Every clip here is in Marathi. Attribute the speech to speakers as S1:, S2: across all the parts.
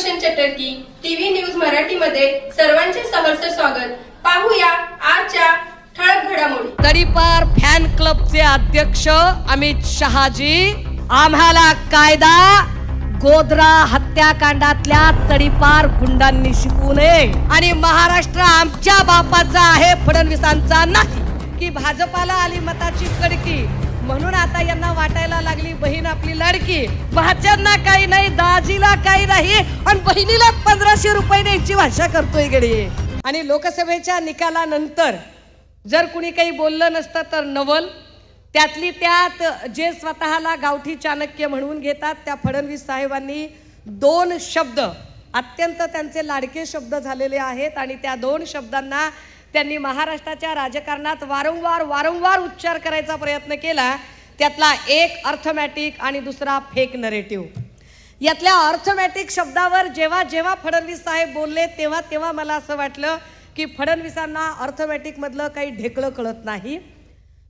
S1: सुदर्शन चटर्की टीव्ही न्यूज मराठीमध्ये सर्वांचे सहर्ष स्वागत. पाहूया आजच्या ठळक घडामोडी.
S2: तरीपार फॅन क्लबचे अध्यक्ष अमित शहाजी आम्हाला कायदा गोधरा हत्याकांडातल्या तडीपार गुंडांनी शिकू नये. आणि महाराष्ट्र आमच्या बापाचा आहे फडणवीसांचा नाही. की भाजपाला आली मताची कडकी म्हणून आता यांना वाटायला लागली बहीण आपली लाडकी. भाच्यांना काही नाही दाजीला काही नाही आणि बहिणीला पंधराशे रुपये द्यायची भाषा करतोय गडी. आणि लोकसभेच्या निकालानंतर जर कुणी काही बोललं नसतं तर नवल त्यातली त्यात जे स्वतःला गावठी चाणक्य म्हणून घेतात त्या फडणवीस साहेबांनी दोन शब्द अत्यंत त्यांचे लाडके शब्द झालेले आहेत आणि त्या दोन शब्दांना त्यांनी महाराष्ट्राच्या राजकारणात वारंवार वारंवार उच्चार करायचा प्रयत्न केला. त्यातला एक अर्थमॅटिक आणि दुसरा फेक नरेटिव्ह यातल्या अर्थमॅटिक शब्दावर जेव्हा जेव्हा फडणवीस साहेब बोलले तेव्हा तेव्हा मला असं वाटलं की फडणवीसांना अर्थमॅटिकमधलं काही ढेकळं कळत नाही.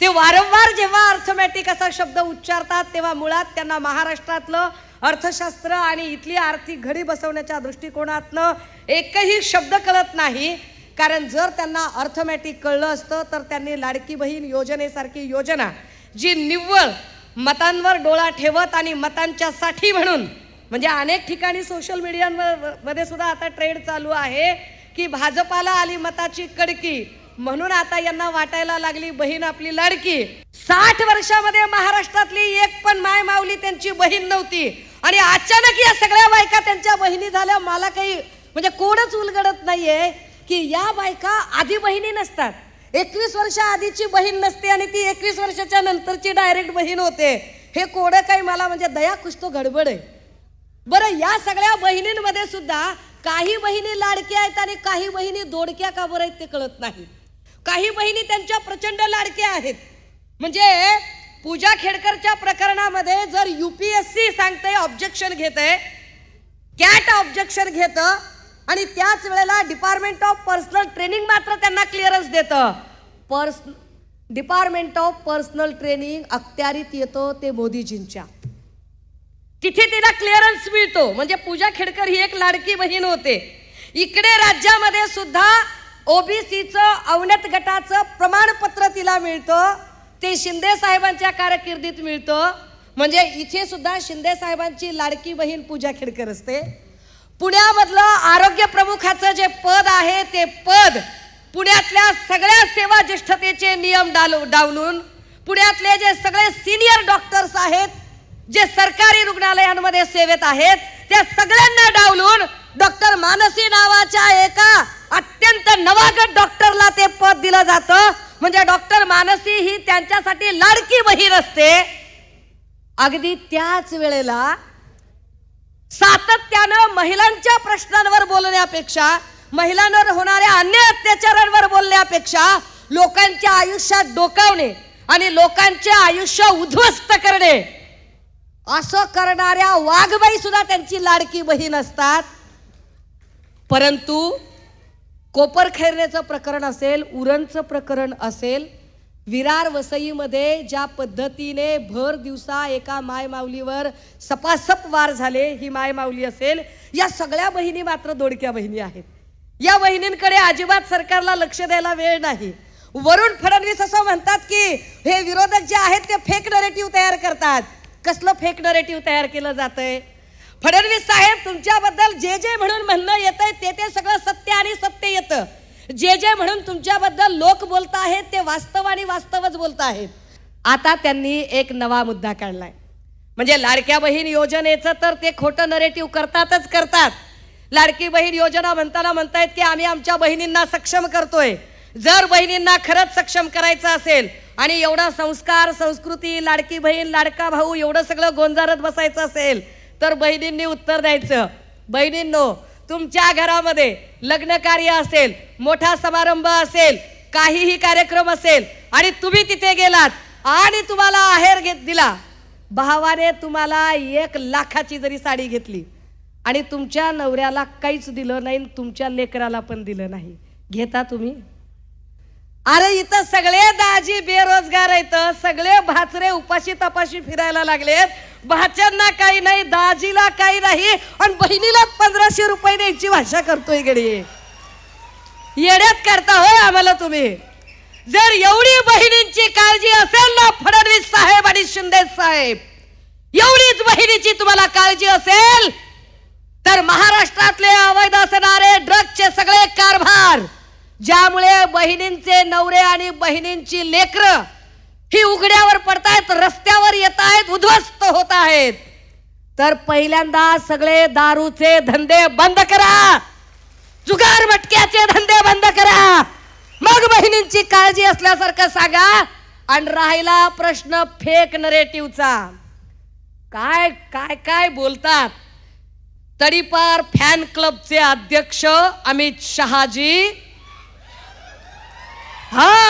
S2: ते वारंवार जेव्हा अर्थमॅटिक असा शब्द उच्चारतात तेव्हा मुळात त्यांना महाराष्ट्रातलं अर्थशास्त्र आणि इथली आर्थिक घडी बसवण्याच्या दृष्टिकोनातनं एकही शब्द कळत नाही. कारण जर त्यांना अर्थमॅटिक कळलं असतं तर त्यांनी लाडकी बहीण योजनेसारखी योजना जी निव्वळ मतांवर डोळा ठेवत आणि मतांच्या साठी म्हणून म्हणजे अनेक ठिकाणी सोशल मीडियांवर मध्ये सुद्धा आता ट्रेड चालू आहे की भाजपाला आली मताची कडकी म्हणून आता यांना वाटायला लागली बहीण आपली लाडकी. साठ वर्षामध्ये महाराष्ट्रातली एक पण माय माऊली त्यांची बहीण नव्हती. आणि अचानक या सगळ्या बायका त्यांच्या बहिणी झाल्या मला काही म्हणजे कोणच उलगडत नाहीये. की या बायका आधी बहिणी नसतात. एकवीस वर्ष आधीची बहीण नसते आणि ती एकवीस वर्षाच्या नंतरची डायरेक्ट बहीण होते. हे कोडं काही मला म्हणजे दया कुछ गडबड आहे. बरं या सगळ्या बहिणींमध्ये सुद्धा काही बहिणी लाडक्या आहेत आणि काही बहिणी दोडक्या का बरं आहेत ते कळत नाही. काही बहिणी त्यांच्या प्रचंड लाडक्या आहेत. म्हणजे पूजा खेडकरच्या प्रकरणामध्ये जर युपीएससी सांगते ऑब्जेक्शन घेत आहे कॅट ऑब्जेक्शन घेतं आणि त्याच वेळेला डिपार्टमेंट ऑफ पर्सनल ट्रेनिंग मात्र त्यांना क्लिअरन्स देतं. पर्स डिपार्टमेंट ऑफ पर्सनल ट्रेनिंग अखत्यारीत येतं ते मोदीजींच्या. तिथे तिला क्लिअरन्स मिळतो. म्हणजे पूजा खेडकर ही एक लाडकी बहीण होते. इकडे राज्यामध्ये सुद्धा ओबीसीचं अवनत गटाचं प्रमाणपत्र तिला मिळतं. ते शिंदे साहेबांच्या कारकिर्दीत मिळतं. म्हणजे इथे सुद्धा शिंदे साहेबांची लाडकी बहीण पूजा खेडकर असते. पुण्यामधलं आरोग्य प्रमुखाचं जे पद आहे ते पद पुण्यातल्या सगळ्या सेवा ज्येष्ठतेचे नियम डालू डावलून पुण्यातले जे सगळे सिनियर डॉक्टर्स आहेत जे सरकारी रुग्णालयांमध्ये सेवेत आहेत त्या सगळ्यांना डावलून डॉक्टर मानसी नावाच्या एका अत्यंत नवागत डॉक्टरला ते पद दिलं जातं. म्हणजे डॉक्टर मानसी ही त्यांच्यासाठी लाडकी बहीण असते. अगदी त्याच वेळेला सातत्यानं महिलांच्या प्रश्नांवर बोलण्यापेक्षा महिलांवर होणाऱ्या अन्य अत्याचारांवर बोलण्यापेक्षा लोकांच्या आयुष्यात डोकावणे आणि लोकांचे आयुष्य उद्ध्वस्त करणे असं करणाऱ्या वाघबाई सुद्धा त्यांची लाडकी बहीण असतात. परंतु कोपर प्रकरण असेल उरणचं प्रकरण असेल विरार वसईमध्ये ज्या पद्धतीने भर दिवसा एका मायमाऊलीवर सपासप वार झाले ही मायमाऊली असेल या सगळ्या बहिणी मात्र दोडक्या बहिणी आहेत. या बहिणींकडे अजिबात सरकारला लक्ष द्यायला वेळ नाही. वरुण फडणवीस असं म्हणतात की हे विरोधक जे आहेत ते फेक नरेटिव्ह तयार करतात. कसलं फेक नरेटिव्ह तयार केलं जातंय? फडणवीस साहेब तुमच्याबद्दल जे जे म्हणून म्हणणं येतंय आहे ते ते सगळं सत्य आणि सत्य येतं. जे जे म्हणून तुमच्याबद्दल लोक बोलत आहेत ते वास्तव आणि वास्तवच बोलत आहेत. आता त्यांनी एक नवा मुद्दा काढलाय. म्हणजे लाडक्या बहीण योजनेचं तर ते खोटं नरेटिव्ह करतातच करतात. लाडकी बहीण योजना म्हणताना म्हणतायत की आम्ही आमच्या बहिणींना सक्षम करतोय. जर बहिणींना खरंच सक्षम करायचं असेल आणि एवढा संस्कार संस्कृती लाडकी बहीण लाडका भाऊ एवढं सगळं गोंजारत बसायचं असेल तर बहिणींनी उत्तर द्यायचं. बहिणींनो तुमच्या घरामध्ये लग्न कार्य असेल मोठा समारंभ असेल काहीही कार्यक्रम असेल आणि तुम्ही तिथे गेलात आणि तुम्हाला आहेर घेत दिला भावाने तुम्हाला एक लाखाची जरी साडी घेतली आणि तुमच्या नवऱ्याला काहीच दिलं नाही आणि तुमच्या लेकराला पण दिलं नाही. घेता तुम्ही? अरे इथं सगळे दाजी बेरोजगार आहेत सगळे भाचरे उपाशी तपाशी फिरायला लागलेत. भाच्यांना काही नाही दाजीला काही नाही आणि बहिणीला पंधराशे रुपये द्यायची भाषा करतोय गडी. येड्यात करता होय आम्हाला तुम्ही. जर एवढी बहिणींची काळजी असेल ना फडणवीस साहेब आणि शिंदे साहेब एवढीच बहिणीची तुम्हाला काळजी असेल तर महाराष्ट्रातले अवैध असणारे ड्रगचे सगळे कारभार ज्यामुळे बहिणींचे नवरे आणि बहिणींची लेकरं ही उघड्यावर पडतायत रस्त्यावर येत आहेत उद्ध्वस्त होत आहेत तर पहिल्यांदा सगळे दारूचे धंदे बंद करा. जुगार मटक्याचे धंदे बंद करा. मग बहिणींची काळजी असल्यासारखं सांगा आणि राहिला प्रश्न फेक नरेटिव्हचा काय काय काय बोलतात? तडीपार फॅन क्लबचे अध्यक्ष अमित शहाजी. हा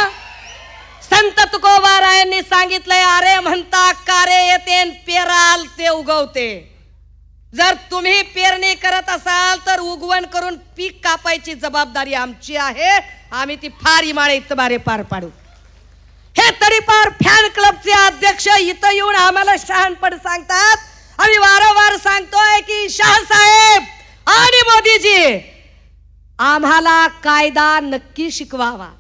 S2: तुकोबारायांनी सांगितलंय अरे म्हणता कारे येते पेराल ते उगवते. जर तुम्ही पेरणी करत असाल तर उगवण करून पीक कापायची जबाबदारी आमची आहे. आम्ही ती फार इमाळे इतबारे पार पाडू. हे तरी पार फॅन क्लबचे अध्यक्ष इथं येऊन आम्हाला शहाणपण सांगतात. आम्ही वारंवार सांगतोय की शाह साहेब आणि मोदीजी आम्हाला कायदा नक्की शिकवावा.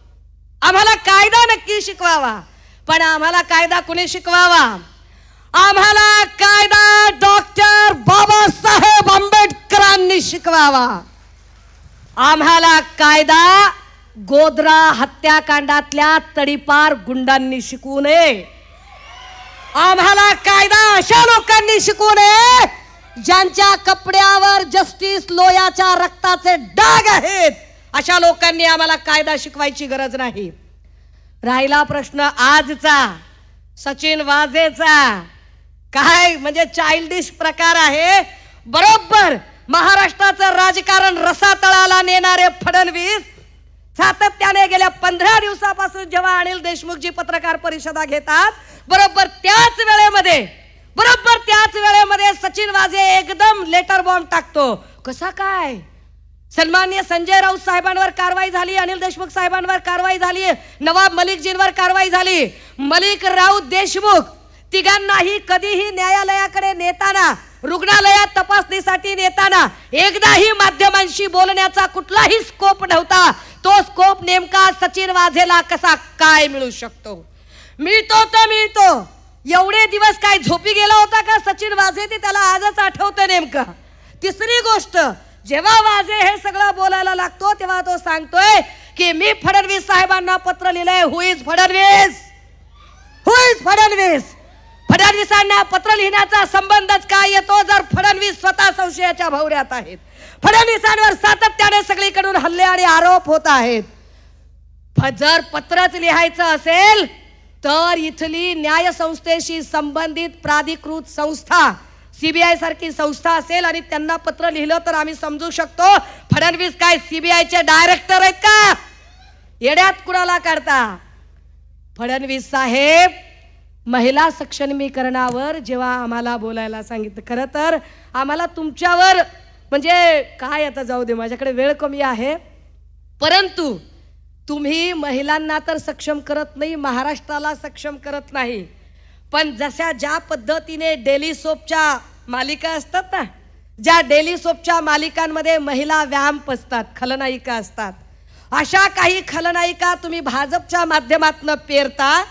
S2: आम्हाला कायदा नक्की शिकवावा. पण आम्हाला कायदा कुणी शिकवावा? आम्हाला कायदा डॉक्टर बाबासाहेब आंबेडकरांनी शिकवावा. आम्हाला कायदा गोद्रा हत्याकांडातल्या तडीपार गुंडांनी शिकवू नये. आम्हाला कायदा अशा लोकांनी शिकवू नये ज्यांच्या कपड्यावर जस्टिस लोयाच्या रक्ताचे डाग आहेत. अशा लोकांनी आम्हाला कायदा शिकवायची गरज नाही. राहिला प्रश्न आजचा सचिन वाजेचा काय म्हणजे चाइल्डिश प्रकार आहे. बरोबर महाराष्ट्राचं राजकारण रसातळाला नेणारे फडणवीस सातत्याने गेल्या पंधरा दिवसापासून जेव्हा अनिल देशमुखजी पत्रकार परिषदा घेतात बरोबर त्याच वेळेमध्ये बरोबर त्याच वेळेमध्ये सचिन वाजे एकदम लेटर बॉम्ब टाकतो. कसा काय? सन्मान्य संजय राऊत साहेबांवर कारवाई झाली अनिल देशमुख साहेबांवर कारवाई झाली नवाब मलिकजींवर कारवाई झाली. मलिक राऊत देशमुख तिघांनाही कधीही न्यायालयाकडे नेताना रुग्णालयात तपासणीसाठी नेताना एकदाही माध्यमांशी बोलण्याचा कुठलाही स्कोप नव्हता. तो स्कोप नेमका सचिन वाझेला कसा काय मिळू शकतो? मिळतो तर मिळतो. एवढे दिवस काय झोपी गेला होता का सचिन वाझे ते त्याला आजच आठवतं नेमकं. तिसरी गोष्ट जेव्हा वाजे हे सगळं बोलायला लागतो तेव्हा तो सांगतोय की मी फडणवीस साहेबांना पत्र लिहिलंय who is Fadnavis? Who is Fadnavis? फडणवीसांना पत्र लिहिण्याचा संबंधच काय येतो जर फडणवीस स्वतः संशयाच्या भवऱ्यात आहेत. फडणवीसांवर सातत्याने सगळीकडून हल्ले आणि आरोप होत आहेत. फ- जर पत्रच लिहायचं असेल तर इथली न्यायसंस्थेशी संबंधित प्राधिकृत संस्था सीबीआय सारखी संस्था असेल आणि त्यांना पत्र लिहिलं तर आम्ही समजू शकतो. फडणवीस काय सीबीआयचे डायरेक्टर आहेत का? येड्यात कुणाला काढता? फडणवीस साहेब महिला सक्षमीकरणावर जेव्हा आम्हाला बोलायला सांगितलं खरं तर आम्हाला तुमच्यावर म्हणजे काय आता जाऊ दे माझ्याकडे वेळ कमी आहे. परंतु तुम्ही महिलांना तर सक्षम करत नाही महाराष्ट्राला सक्षम करत नाही. पण जशा ज्या पद्धतीने डेली सोपच्या मालिका असतात ना ज्या डेली सोपच्या मालिकांमध्ये महिला व्यायाम पसतात खलनायिका असतात अशा काही खलनायिका तुम्ही भाजपच्या माध्यमातून पेरता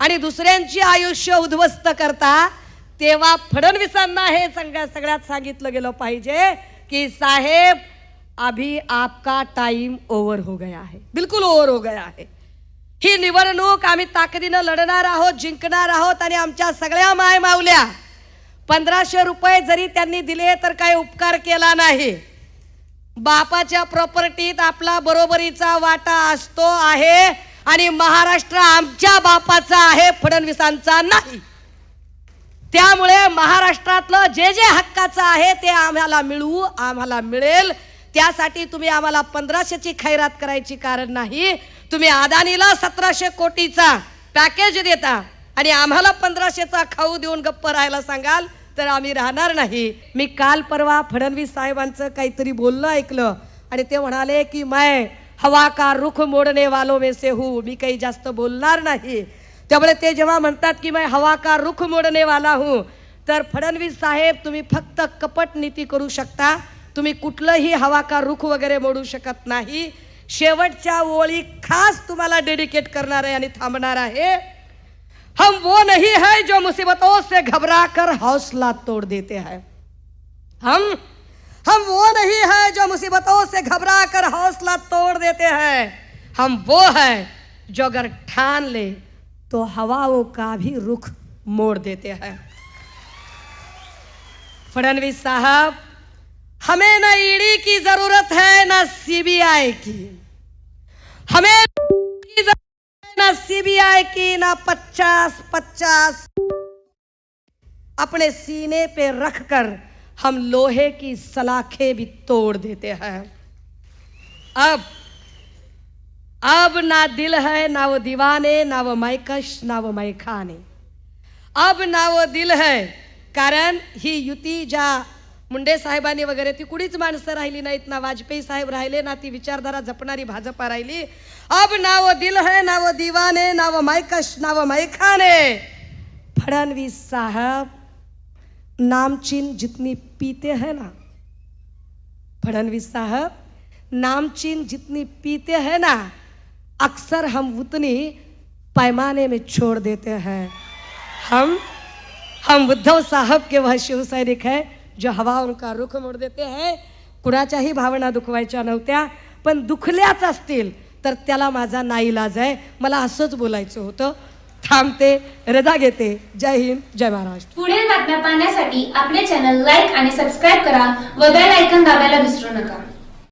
S2: आणि दुसऱ्यांची आयुष्य उद्ध्वस्त करता तेव्हा फडणवीसांना हे सगळ्या सगळ्यात सांगितलं गेलं पाहिजे की साहेब अभी आपका टाइम ओवर हो गया है. बिलकुल ओवर हो गया है. ही निवडणूक आम्ही ताकदीनं लढणार आहोत जिंकणार आहोत आणि आमच्या सगळ्या मायमावल्या पंधराशे रुपये जरी त्यांनी दिले तर काही उपकार केला नाही. बापाच्या प्रॉपर्टीत आपला बरोबरीचा वाटा असतो आहे आणि महाराष्ट्र आमच्या बापाचा आहे फडणवीसांचा नाही. त्यामुळे महाराष्ट्रातलं जे जे हक्काचं आहे ते आम्हाला मिळवू आम्हाला मिळेल. त्यासाठी तुम्ही आम्हाला पंधराशेची खैरात करायची कारण नाही. तुम्ही अदानीला सतराशे कोटीचा पॅकेज देता आणि आम्हाला पंधराशेचा खाऊ देऊन गप्प राहायला सांगाल तर आम्ही राहणार नाही. मी काल परवा फडणवीस साहेबांचं काहीतरी बोलणं ऐकलं आणि ते म्हणाले की माय हवा का रुख मोडणे वालो में से मी काही जास्त बोलणार नाही. त्यामुळे ते जेव्हा म्हणतात की माय हवा का रुख मोडणे वाला हूँ तर फडणवीस साहेब तुम्ही फक्त कपट नीती करू शकता. तुम्ही कुठलंही हवा का रुख वगैरे मोडू शकत नाही. शेवटच्या ओळी खास तुम्हाला डेडिकेट करणार आहे आणि थांबणार हम वो नहीं है जो मुसीबतों से घबरा कर हौसला तोड़ देते हैं. हम हम वो नहीं है जो मुसीबतों से घबरा कर हौसला तोड़ देते हैं. हम वो है जो अगर ठान ले तो हवाओं का भी रुख मोड़ देते हैं. फडणवीस साहब हमें ना ईडी की ज़रूरत है, न सीबीआई की। हमें की न सीबीआई की, ना पचास पचास। अपने सीने पे रखकर हम लोहे की सलाखें भी तोड़ देते हैं। अब अब ना दिल है, ना वो दीवाने, ना वो मैकश, ना वो मैखाने। अब ना वो दिल है, कारण ही युति ज्या मुंडे साहेबांनी वगैरे ती कुणीच माणसं राहिली नाहीत. ना वाजपेयी साहेब राहिले, ना ती विचारधारा जपणारी भाजपा राहिली. अब ना वो दिल है ना वो दीवाने ना वो मैकश ना वो मैखाने फडणवीस साहब नामचीन जितनी पीते हैं ना. फडणवीस साहब नामचीन जितनी पीते हैं ना, अक्सर हम उतनी पैमाने में छोड़ देते हैं. हम हम उद्धव साहब के वह शिवसैनिक है जो हवा का रुख मोड देते हैं कुणाच्याही भावना दुखवायच्या नव्हत्या पण दुखल्याच असतील तर त्याला माझा नाईलाज आहे. मला असंच बोलायचं होतं. थांबते रजा घेते. जय हिंद जय महाराष्ट्र.
S3: पुढील बातम्या पाहण्यासाठी आपले चॅनल लाईक आणि सबस्क्राईब करा व बेल ऐकन दाबायला विसरू नका.